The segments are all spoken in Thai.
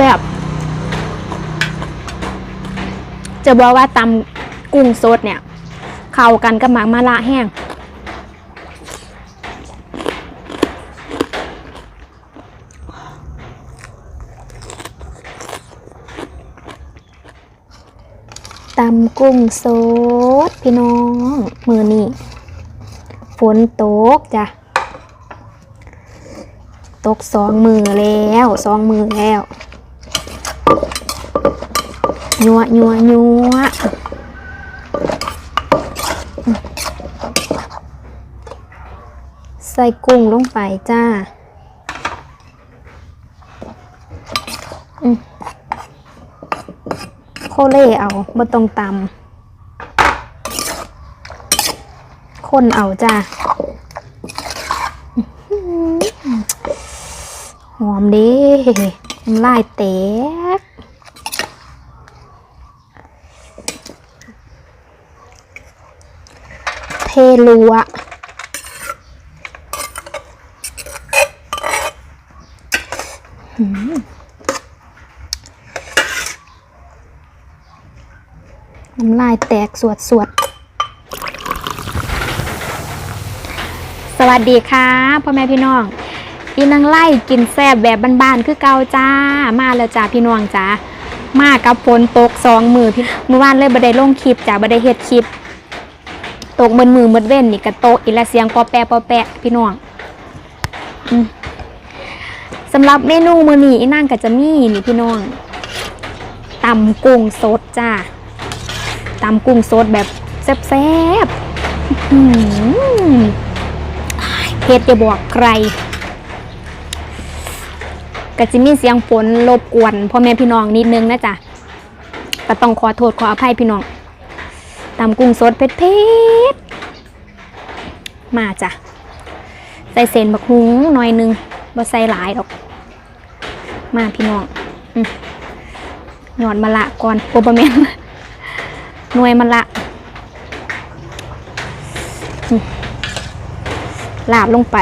แซ่บจะบอกว่าตำกุ้งสดเนี่ยเข้ากันกับหมากมะละแห้ง ตำกุ้งสดพี่น้อง มือนี่ฝนตกจ้ะ ตกสองมือแล้ว สองมือแล้ว ยัวยัวยัวใส่กุ้งลงไปจ้าโคเล่เอาบ่ต้องตำคนเอาจ้าหอมด้น้ำลายแต เทลัวน้ำลายแตกสวดสวด สวัสดีค่ะพ่อแม่พี่น้องอีนางไล่กินแซ่บแบบบ้านๆคือเกาจ้า มาแล้วจ้าพี่น้องจ้ามากับฝนตกสองมือพี่เมื่อวานเลยบ่ไดลงคลิปจ้าบ่ไดเฮ็ดคลิป ตกมือมือมืดเว้นนี่กระโตกอีละเสียงปอแปะปอแปะพี่น้องสำหรับเมนูมื้อนี้อีนางก็จะมีนี่พี่น้องตำกุ้งสดจ้าตำกุ้งสดแบบแซ่บๆเผ็ดจะบอกใครก็จะมีเสียงฝนรบกวนพ่อแม่พี่น้องนิดนึงนะจ๊ะก็ต้องขอโทษขออภัยพี่น้อง ตำกุ้งสดเผ็ดๆมาจ้ะ ใส่เศษบักฮุ้งหน่อยนึงบ่ใส่หลายดอก มาพี่น้องหยอดมะละก่อนโอบะแมนหน่วยมะละลาบลงไป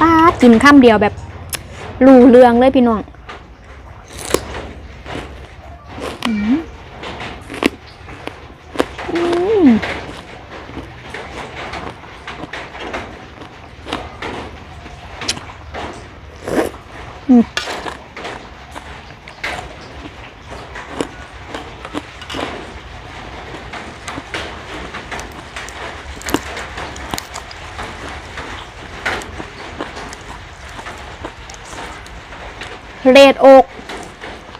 ป้ากินข้ามเดียวแบบรูเรืองเลยพี่น้อง เรดโอก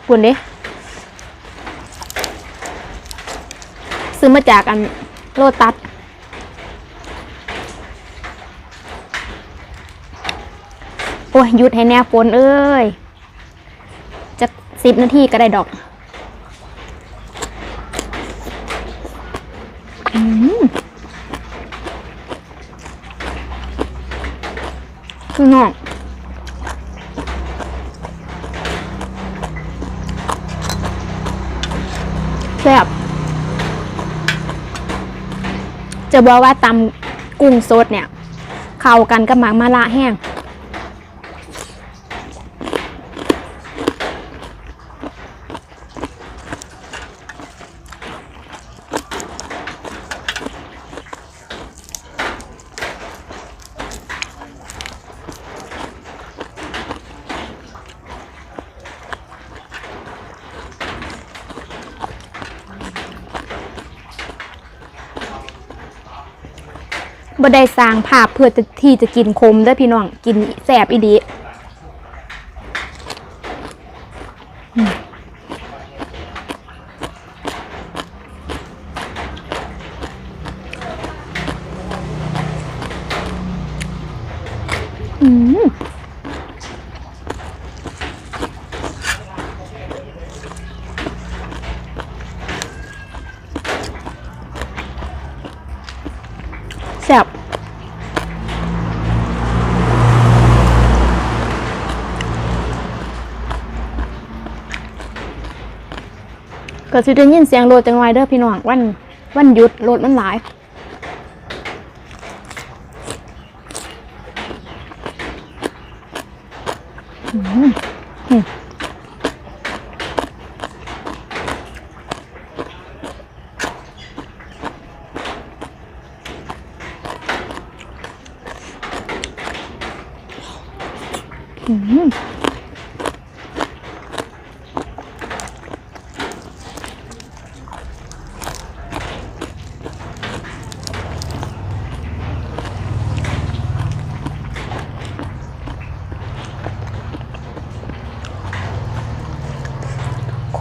คุณดิซื้อมาจากอันโลตัสโอ้ยหยุดให้แน่ฝนเอ้ยจะสิบนาทีก็ได้ดอกอืมคือน้อง แซ่บจะบอกว่าตำกุ้งสดเนี่ย เข้ากันกับหมากมะละแห้ง บ่ได้สร้างภาพเพื่อจะที่จะกินคมได้พี่น้องกินแสบอีดีอืม ก็สิได้ยินเสียงรถจังไรเด้อพี่น้องวันวันหยุดรถมันหลาย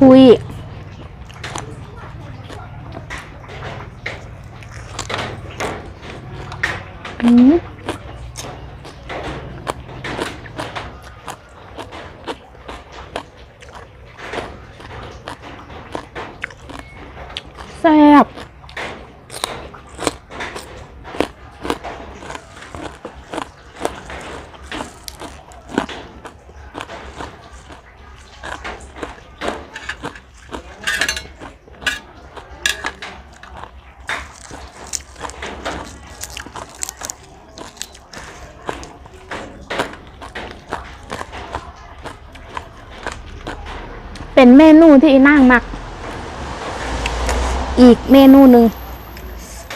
คุย เป็นเมนูที่อีนางมัก อีกเมนูหนึ่ง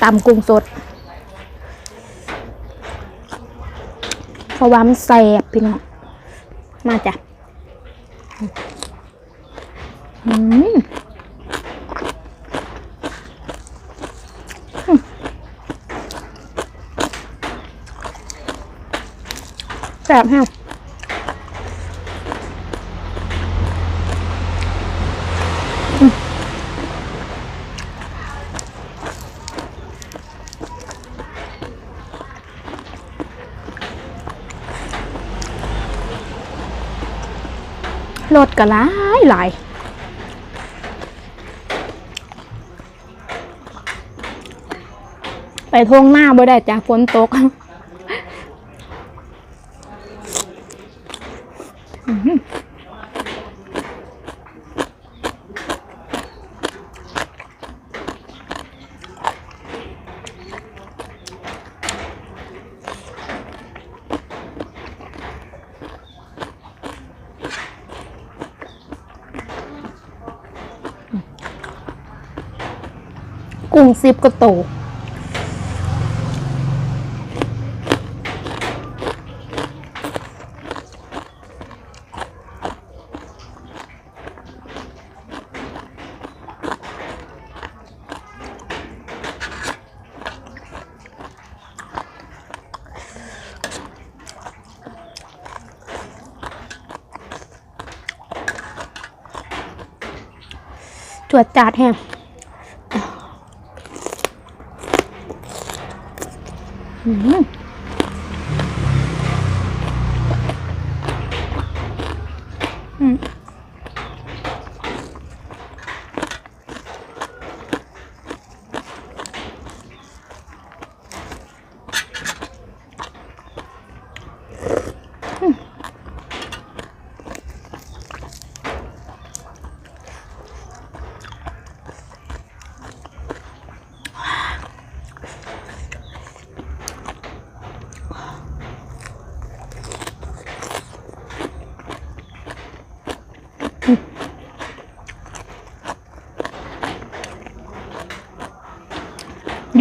ตำกุ้งสดเพราะว่ามันแซ่บพี่น้องมาจ้ะอืมแซ่บฮะ รถก็หลายหลายไปทงหน้าบ่ได้จากฝนตกอือ งซิบก็โตจวดจาดแห้ง อื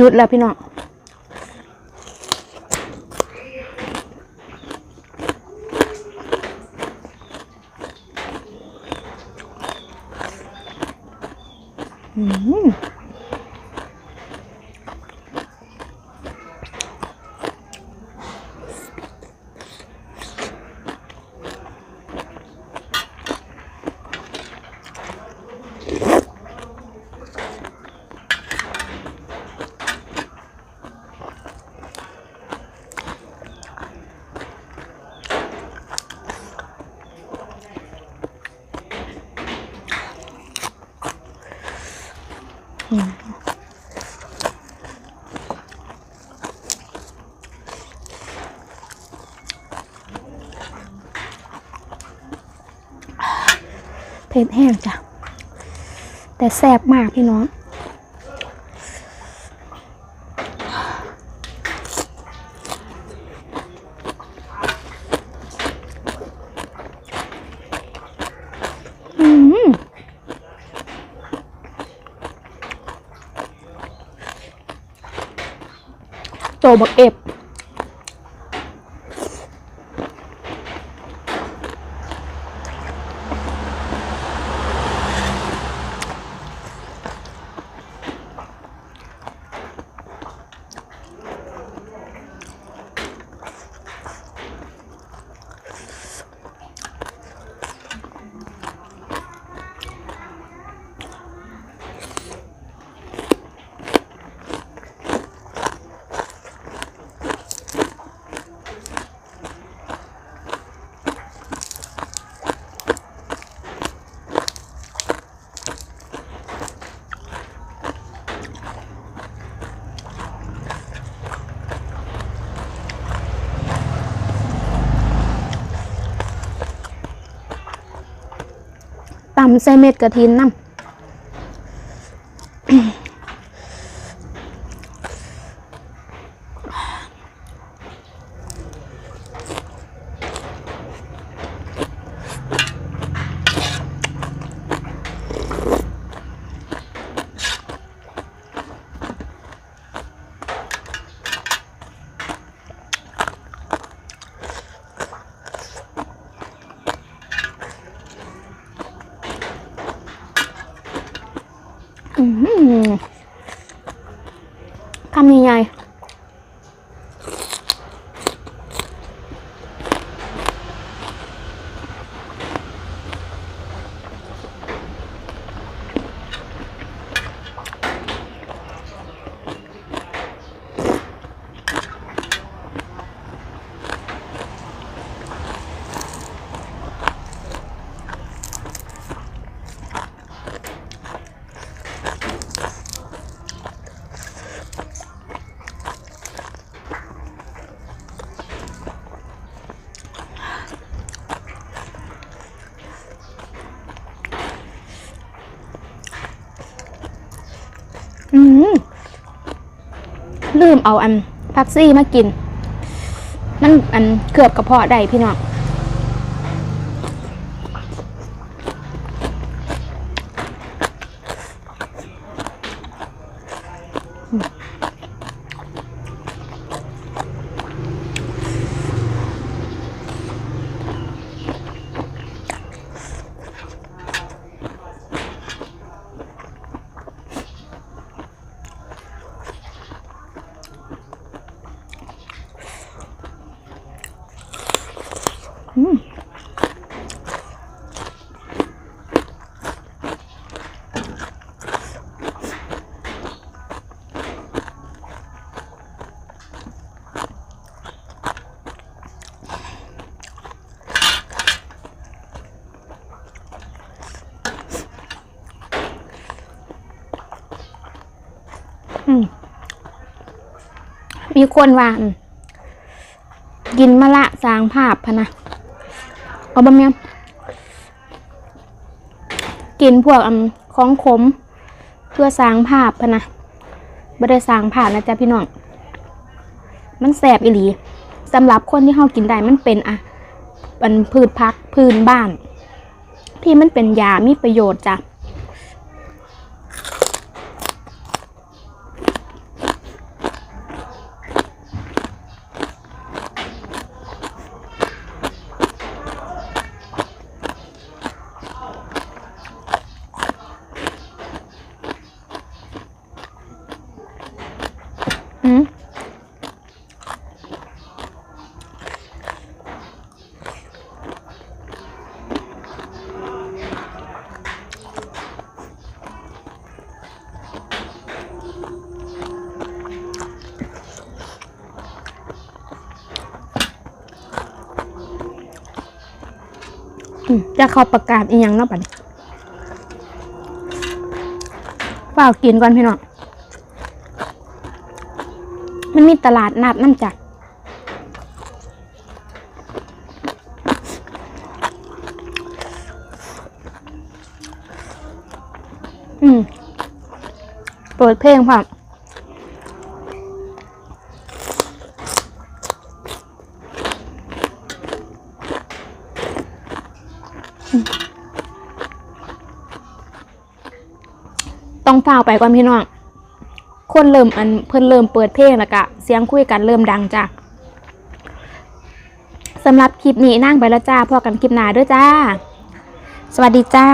ยุดแล้วพี่น้อง อืม เผ็ดแห้งจ้ะ แต่แซ่บมากพี่น้อง อืม โตบักเอฟ ตำใส่เม็ดกระถินน้ำ คำใหญ่อืม ลืมเอาอันพักซี่มากิน มันอันเกือบกระเพาะได้พี่น้อง มมีคนว่ากินมะละสางภาพพะนะ เอาบะเมียมกินพวกอของขม เพื่อสร้างภาพพะนะไม่ได้สร้างภาพนะจ๊ะพี่น้อง มันแสบอีหลีสำหรับคนที่เขากินได้มันเป็นอะเป็นพืชพักพื้นบ้าน ที่มันเป็นยามีประโยชน์จ้ะ จะเขาประกาศอีกย่างเนาะปัดเปล่ากินก่อนพี่น้อง มันมีตลาดนัดน้ำจักอืม เปิดเพลงผ่านอื ต้องฝ้าวไปก่อนพี่น้อง คนเริ่มอันเพิ่นเริ่มเปิดเพลงแล้วก็เสียงคุยกันเริ่มดังจ้ะสำหรับคลิปนี้นั่งไปแล้วจ้าพอกันคลิปหน้าด้วยจ้า สวัสดีจ้า